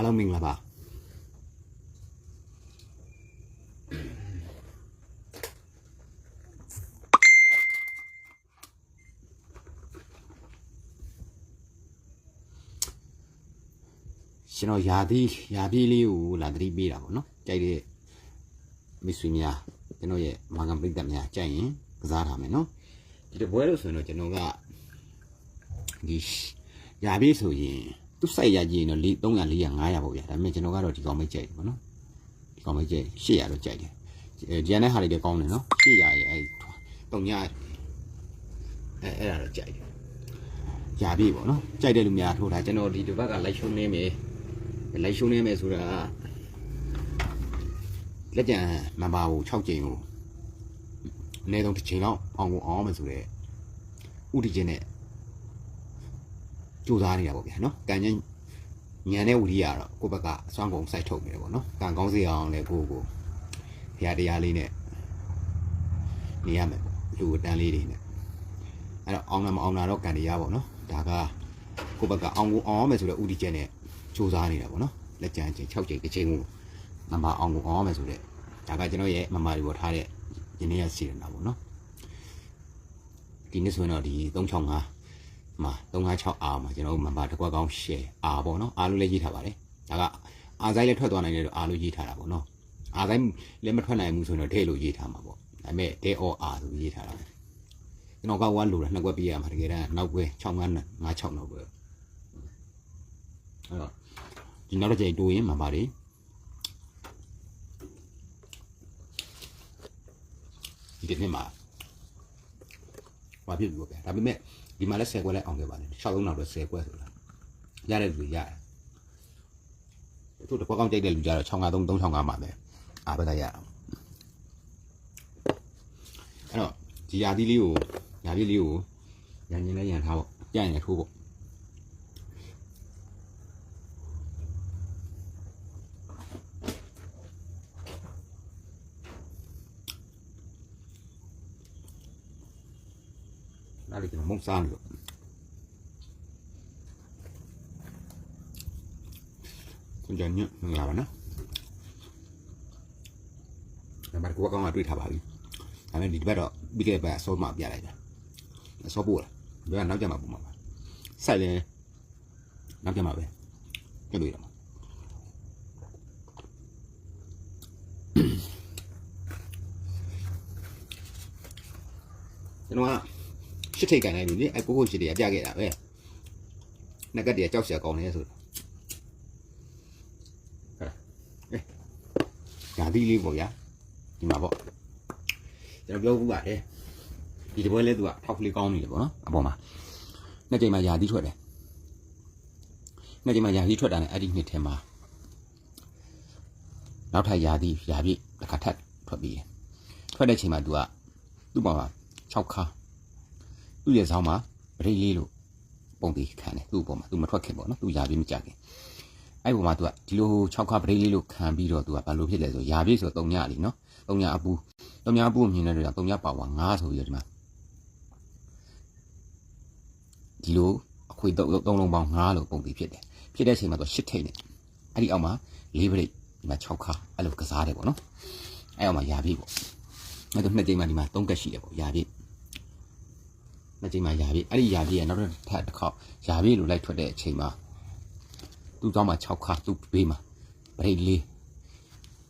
အားလုံးမင်္ဂလာပါကျွန်တော်ယာသီးယာပြည့်လေးကိုလာသတိပေးတာပေါ့နော်ကြိုက်တဲ့မိတ်ဆွေများကျွန်တော်ရဲ့မာဂံပရိသတ်များကြိုက်ရင်ကစားထားမယ်နော်ဒီတပွဲလို့ဆိုရင်တော့ကျွန်တော်ကဒီယာပြည့်ဆိုရင် သူ့စိုက်ရကြည့်ရင်တော့300 400 500ပေါ့ဗျာဒါပေမဲ့ကျွန်တော်ကတော့ဒီကောင်ပဲကြိုက်တယ်ပေါ့နော်ဒီကောင်ပဲကြိုက်800တော့ကြိုက်တယ်အဲဒီကနေဟာတွေလည်းကောင်းတယ်နော်800ရဲ့အဲ300အဲအဲ့ဒါတော့ကြိုက်တယ်ယာပြည့်ပေါ့နော်ကြိုက်တဲ့လူများထိုးတာကျွန်တော်ဒီတစ်ပတ်ကလိုက်ရှုံးနေမယ်လိုက်ရှုံးနေမယ်ဆိုတာလက်ကြံမန်ပါကို6ကြိမ်ကိုအနည်းဆုံးတစ်ချိန်လောက်အောင်ကိုအောင်မယ်ဆိုတော့ဥတီချင်းနဲ့ ကြိုးစားနေတာပေါ့ဗျာနော်ကံချင်းညံတဲ့ဝီရိယကတော့ကိုယ့်ဘက်ကအစွမ်းကုန်စိုက်ထုတ်နေတယ်ပေါ့နော်ကံကောင်းစေအောင်လည်းကိုယ့်ကိုဘုရားတရားလေးနဲ့နေရမယ်ပေါ့လူအတန်းလေးတွေနဲ့အဲ့တော့အောင်လားမအောင်လားတော့ကံတရားပေါ့နော်ဒါကကိုယ့်ဘက်ကအောင်ကိုအောင်မယ်ဆိုတော့ဥတီချင်းနဲ့စူးစမ်းနေတာပေါ့နော်လက်ကြံချင်း6ချိန်တစ်ချိန်ကိုမမအောင်ကိုအောင်မယ်ဆိုတော့ဒါကကျွန်တော်ရဲ့မမတွေပေါ်ထားတဲ့ယနေ့ရစီရနာပေါ့နော်ဒီနေ့ဆိုရင်တော့ဒီ365 မှာ356အာမှာကျွန်တော်မမတစ်ခွက်ကောင်း share အာပေါ့နော်အားလို့လည်းရေးထားပါတယ်ဒါကအာဆိုင်လည်းထွက်သွားနိုင်တယ်တော့အားလို့ရေးထားတာပေါ့နော်အာဆိုင်လည်းမထွက်နိုင်ဘူးဆိုရင်တော့ထဲလို့ရေးထားမှာပေါ့ဒါပေမဲ့ day or r ဆိုရေးထားတာပဲကျွန်တော်ကဝါလို့နှစ်ခွက်ပြရမှာတကယ်တမ်းနောက်ခွဲ6 5 5 6နောက်ခွဲအဲ့တော့ဒီနောက်တစ်ချိန်တိုးရင်မှပါလေဒီတစ်နှစ်မှာ ဘာဖြစ်ပြီပေါ့ဗျာဒါပေမဲ့ဒီမှာလည်း10ခွက်လည်းအောင်ခဲ့ပါလေ6လုံးနောက်တော့10ခွက်ဆိုတာရတဲ့လူတွေရတယ်သူတို့တစ်ခွက်ကောင်းကြိုက်တဲ့လူကြတော့653 365မှာပဲအားပဲကရအောင်အဲ့တော့ဒီယာသီးလေးကိုယာသီးလေးကိုရန်ရင်လည်းရန်ထားပေါ့ကြရင်လည်းထိုးပေါ့ đang định mông san rồi. 나를 그냥 몸싸는 làm nó. Làm mà của các con là truy thảo bảo anh em đi bắt đó, biết cái bài số mập dài này. Số bùa. Với anh nói cho mập mập sai lên. Nói cho mập về. Cho đuổi lắm thế đúng không ရမှာကျွန်တော်ကရှစ်ထိတ်ကန်လိုက်လို့လေအကိုကိုရှစ်တွေကပြခဲ့တာပဲငကတ်တွေကကြောက်စရာကောင်းနေဆိုတော့ဟဲ့အေးညာသီးလေးပေါ့ဗျာဒီမှာပေါ့ကျွန်တော်ပြောဘူးပါတယ်ဒီတပွဲလဲသူကထောက်ကလေးကောင်းနေတယ်ပေါ့နော်အပေါ်မှာနှစ်ချိန်မှယာသီးထွက်တယ်နှစ်ချိန်မှယာသီးထွက်တာနဲ့အဲ့ဒီနှစ်ထဲမှာနောက်ထပ်ယာသီးယာပြည့်တစ်ခါထပ်ထွက်ပြီးတယ်ထွက်တဲ့ချိန်မှာသူကသူ့ပေါ်မှာ6ခါ သူ့ရဲ့ဇောင်းမှာပရိတ်လေးလို့ပုံပြီးခံတယ်သူ့အပေါ်မှာသူမထွက်ခင်ပေါ့နော်သူယာပြီးမကြခင်အဲ့ပေါ်မှာသူကဒီလို6ခါပရိတ်လေးလို့ခံပြီးတော့သူကဘာလို့ဖြစ်လဲဆိုယာပြီးဆိုတော့3ညလीနော်3ညအပူ3ညအပူမြင်တဲ့တော့3ညပါဝါ9ဆိုပြီးတော့ဒီမှာဒီလိုအခွေ3လုံးပေါင်း9လို့ပုံပြီးဖြစ်တယ်ဖြစ်တဲ့အချိန်မှာသူ10ထိတ်နေအဲ့ဒီအောက်မှာ၄ပရိတ်ဒီမှာ6ခါအဲ့လိုကစားတယ်ပေါ့နော်အဲ့အောက်မှာယာပြီးပေါ့အဲ့တော့နှစ်ကြိမ်မှဒီမှာ3ကက်ရှိတယ်ပေါ့ယာပြီး နှစ်ချိန်မှယာပြည့်အဲ့ဒီယာပြည့်ကနောက်ထပ်တစ်ခေါက်ယာပြည့်လိုလိုက်ထွက်တဲ့အချိန်မှာသူ့ကြောင်းမှာ6ခါသူ့ဘေးမှာဗရိတ်လေး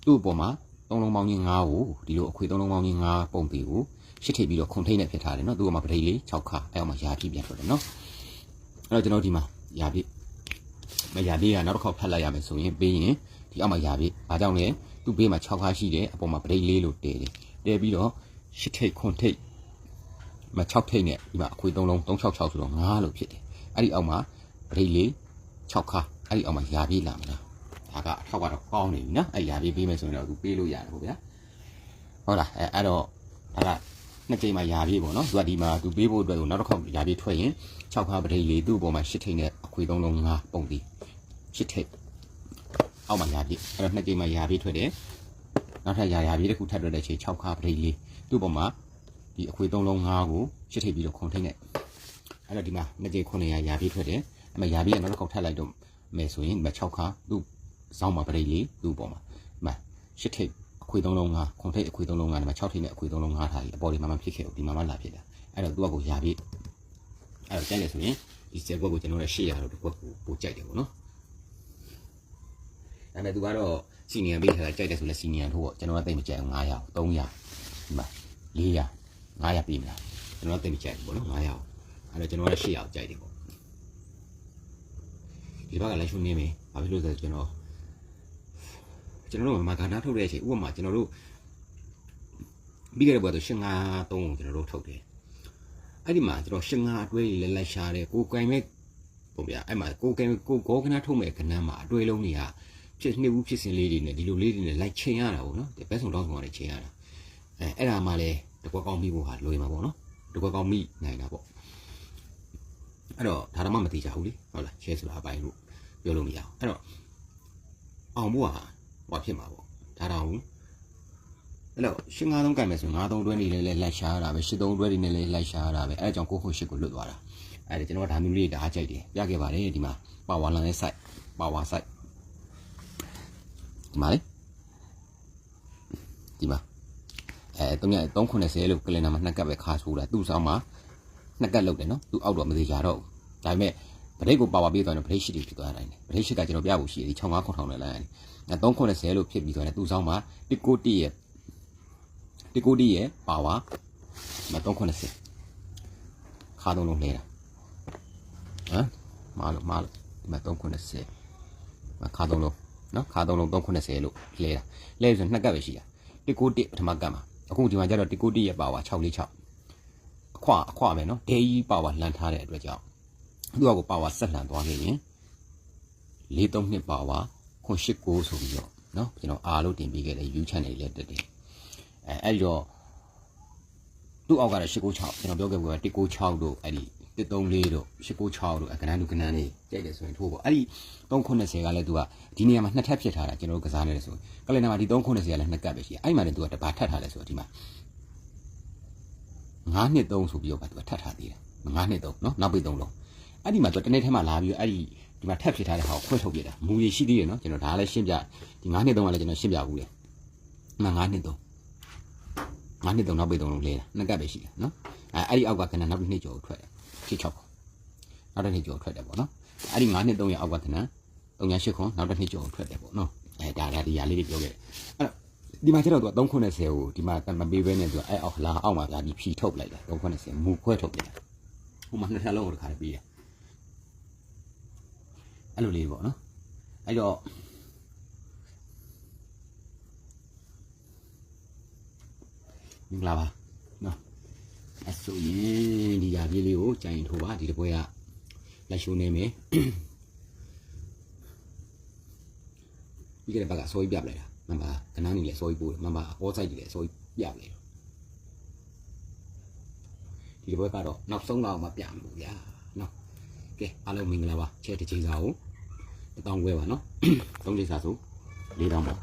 သူ့အပေါ်မှာသုံးလုံးပေါင်းကြီး9ကိုဒီလိုအခွေသုံးလုံးပေါင်းကြီး9ပုံပြီးကိုရှစ်ထိပ်ပြီးတော့ခုံထိပ်နဲ့ဖြစ်ထားတယ်နော်သူ့အပေါ်မှာဗရိတ်လေး6ခါအဲ့အောင်မှာယာပြည့်ပြန်ထွက်တယ်နော်အဲ့တော့ကျွန်တော်ဒီမှာယာပြည့်မယာပြည့်ကနောက်တစ်ခေါက်ဖတ်လိုက်ရမယ်ဆိုရင်ပြီးရင်ဒီအောက်မှာယာပြည့်ဘာကြောင့်လဲသူ့ဘေးမှာ6ခါရှိတယ်အပေါ်မှာဗရိတ်လေးလို့တည်တယ်တည်ပြီးတော့ရှစ်ထိပ်ခုံထိပ်ဒီ မှာ6ထိပ်နဲ့ဒီမှာအခွေ3လုံး366ဆိုတော့9လို့ဖြစ်တယ်အဲ့ဒီအောက်မှာပရိတ်လေး6ခါအဲ့ဒီအောက်မှာယာပြေးလာမလားဒါကအထောက်ကတော့ကောင်းနေပြီနော်အဲ့ယာပြေးပေးမယ်ဆိုရင်တော့သူပေးလို့ရတယ်ပေါ့ဗျာဟုတ်လားအဲ့အဲ့တော့ဒါကနှစ်ချိန်မှာယာပြေးပေါ့နော်သူကဒီမှာသူပေးဖို့အတွက်ကိုနောက်တစ်ခေါက်ယာပြေးထွက်ရင်6ခါပရိတ်လေးသူ့အပေါ်မှာ10ထိပ်နဲ့အခွေ3လုံး9ပုံပြီး10ထိပ်အောက်မှာယာပြေးအဲ့တော့နှစ်ချိန်မှာယာပြေးထွက်တယ်နောက်ထပ်ယာယာပြေးတစ်ခုထပ်ထွက်တဲ့အချိန်6ခါပရိတ်လေးသူ့အပေါ်မှာ ဒီအခွေ3လုံး5ကိုရှစ်ထိပ်ပြီးတော့ခုံထိပ်နဲ့အဲ့တော့ဒီမှာနှစ်ကြိမ်900ရာပြည့်ထွက်တယ်အဲ့မှာရာပြည့်ကနောက်တစ်ခေါက်ထပ်လိုက်တော့မယ်ဆိုရင်ဒီမှာ6ခါသူ့စောင်းမှာပရိတ်လေးသူ့ပေါ်မှာဒီမှာရှစ်ထိပ်အခွေသုံးလုံးငါခွန်ထိပ်အခွေသုံးလုံးငါဒီမှာ6ထိပ်နဲ့အခွေသုံးလုံးငါထားပြီးအပေါ်ဒီမှာမှဖြစ်ခဲ့ဘူးဒီမှာမှလာဖြစ်တာအဲ့တော့သူကကိုရာပြည့်အဲ့တော့ကြိုက်တယ်ဆိုရင်ဒီစက်ဘွက်ကိုကျွန်တော်လည်း800လို့ဒီဘွက်ကိုပို့ကြိုက်တယ်ပေါ့နော်ဒါပေမဲ့သူကတော့စီနီယံပေးထားတာကြိုက်တယ်ဆိုလဲစီနီယံထိုးပေါ့ကျွန်တော်ကတိတ်မကြိုက်ဘူး900 300ဒီမှာ400 900ပေးမလားကျွန်တော်ကတိတ်မကြိုက်ဘူးပေါ့နော်900အဲ့တော့ကျွန်တော်က800ကြိုက်တယ်ပေါ့ဒီဘက်ကလည်းရှုံးနေမယ်ဘာဖြစ်လို့လဲဆိုတော့ကျွန်တော်ကျွန်တော်တို့မှာကဏ္ဍထုတ်တဲ့အချိန်ဥပမာကျွန်တော်တို့ပြီးခဲ့တဲ့ဘက်ဆိုရှင်ငါ3ကိုကျွန်တော်တို့ထုတ်တယ်အဲ့ဒီမှာကျွန်တော်ရှင်ငါအတွဲလေးလည်းလိုက်ရှာတယ်ကိုကိုင်မဲ့ပုံပြအဲ့မှာကိုကိုင်ကိုဂေါကနာထုတ်မဲ့ကဏ္ဍမှာအတွဲလုံးတွေကဖြစ်နှစ်ဘူးဖြစ်စဉ်လေးတွေနဲ့ဒီလိုလေးတွေနဲ့လိုက်ချိန်ရတာပေါ့နော်ဒီဘက်ဆုံးတောင်းဆုံးကနေချိန်ရတာအဲအဲ့ဒါမှလည်း တကွက်ကောင်းမိဖို့ဟာလွယ်မှာပေါ့နော်တကွက်ကောင်းမိနိုင်တာပေါ့အဲ့တော့ဒါတော့မှမသိကြဘူးလေဟုတ်လား share ဆိုတာအပိုင်းလို့ပြောလို့မရအောင်အဲ့တော့အောင်ဖို့ဟာဟောဖြစ်မှာပေါ့ဒါတော့အဲ့တော့ရှင်းငါးသုံးကြိုင်မယ်ဆိုရင်ငါးသုံးတွဲနေလဲလဲလိုက်ရှာရတာပဲရှစ်သုံးတွဲနေလဲလဲလိုက်ရှာရတာပဲအဲ့ဒါကြောင့်ကိုခုရှစ်ကိုလွတ်သွားတာအဲ့ဒါကျွန်တော်ကဒါမျိုးလေးတအားကြိုက်တယ်ပြခဲ့ပါတယ်ဒီမှာပါဝါလန်ရဲ့ site ပါဝါ site ဒီမှာလေဒီမှာ အဲ390လို့ကလင်နာမှာနှစ်ကပ်ပဲခါဆိုးတာသူ့ဆောင်မှာနှစ်ကပ်လောက်တယ်နော်သူ့အောက်တော့မသေးကြတော့ဘူးဒါပေမဲ့ဗရိတ်ကိုပါဝါပေးသွားရင်ဗရိတ်ရှိတယ်ဖြစ်သွားတိုင်းတယ်ဗရိတ်ရှိကကျွန်တော်ပြဖို့ရှိတယ်65ခွန်ထောင်နဲ့လိုက်အဲ390လို့ဖြစ်ပြီးသွားတယ်သူ့ဆောင်မှာတစ်ကိုတိရဲ့တစ်ကိုတိရဲ့ပါဝါမ390ခါသုံးလုံးလဲတာဟမ်မာလို့မာလို့ဒီမှာ390မခါသုံးလုံးနော်ခါသုံးလုံး390လို့လဲတာလဲဆိုနှစ်ကပ်ပဲရှိတာတစ်ကိုတိပထမကပ်မှာ အခုဒီမှာကျတော့တစ်ကိုတိရဲ့ပါဝါ646အခွအခွပဲနော်ဒေကြီးပါဝါလန်ထားတဲ့အတွက်ကြောင့်သူကကိုပါဝါဆက်လှန်သွားခဲ့ရင်43နှစ်ပါဝါခွန်89ဆိုပြီးတော့နော်ကျွန်တော်အားလို့တင်ပေးခဲ့တဲ့ view channel လေးတက်တယ်အဲအဲ့ဒီတော့သူ့အောက်ကတော့896ကျွန်တော်ပြောခဲ့ဘူးက196တို့အဲ့ဒီ 134တို့896တို့အကနန်းလူကနန်းလေးကြိုက်တယ်ဆိုရင်ထိုးပေါ့အဲ့ဒီ390ကလည်းသူကဒီနေရာမှာနှစ်ထပ်ဖြစ်ထားတာကျွန်တော်တို့ကစားနေတယ်ဆိုကလင်နာမှာဒီ390ကလည်းနှစ်ကပ်ပဲရှိတယ်အဲ့မှာလည်းသူကတပါထပ်ထားတယ်ဆိုတော့ဒီမှာ9နှစ်3ဆိုပြီးတော့သူကထပ်ထားသေးတယ်9နှစ်3နော်နောက်ပိတ်3လုံးအဲ့ဒီမှာသူတနေ့ထဲမှာလာပြီးအဲ့ဒီဒီမှာထပ်ဖြစ်ထားတဲ့ဟာကိုခွဲထုတ်ပြတာမူရရှိသေးတယ်နော်ကျွန်တော်ဒါလည်းရှင်းပြဒီ9နှစ်3ကလည်းကျွန်တော်ရှင်းပြဘူးလေဒီမှာ9နှစ်3 9နှစ်3နောက်ပိတ်3လုံးလဲတာနှစ်ကပ်ပဲရှိတယ်နော်အဲအဲ့ဒီအောက်ကကဏ္ဍနောက်တစ်နှစ်ကျော်ထွက်တယ်ချစ် 6ခုနောက်တစ်နှစ်ကျော်ထွက်တယ်ပေါ့နော်အဲ့ဒီ9နှစ်3ရဲ့အောက်ကကဏ္ဍ38ခုနောက်တစ်နှစ်ကျော်ထွက်တယ်ပေါ့နော်အဲဒါဒါဒီຢာလေးတွေပြောခဲ့တယ်အဲ့တော့ဒီမှာကျတော့သူက390ကိုဒီမှာမပေးဘဲနဲ့သူကအဲ့အောက်လာအောက်မှာဒါဒီဖြီထုတ်လိုက်တယ်390မူခွဲထုတ်ပြတယ်ဟိုမှာနှစ်ထပ်လုံးကိုတစ်ခါပေးတယ်အဲ့လိုလေးပေါ့နော်အဲ့တော့မင်္ဂလာပါနော် အဲ့ဆိုရင်ဒီຢာပြေးလေးကိုကြိုင်ထိုးပါဒီတပွဲကလက်ရှိုးနေမယ်ပြီးကြတဲ့ဘက်ကစောကြီးပြပလိုက်တာမှန်ပါကနန်းနေလေစောကြီးပို့တယ်မှန်ပါအောဆိုင်ကြီးလေစောကြီးပြပလိုက်ဒီတပွဲကတော့နောက်ဆုံးတော့မှပြမှာပေါ့ဗျာနော်ကဲအားလုံးမင်္ဂလာပါချဲတစ်ချိန်စာကိုတစ်တောင်းခွဲပါနော်သုံးချိန်စာဆို၄တောင်းပါ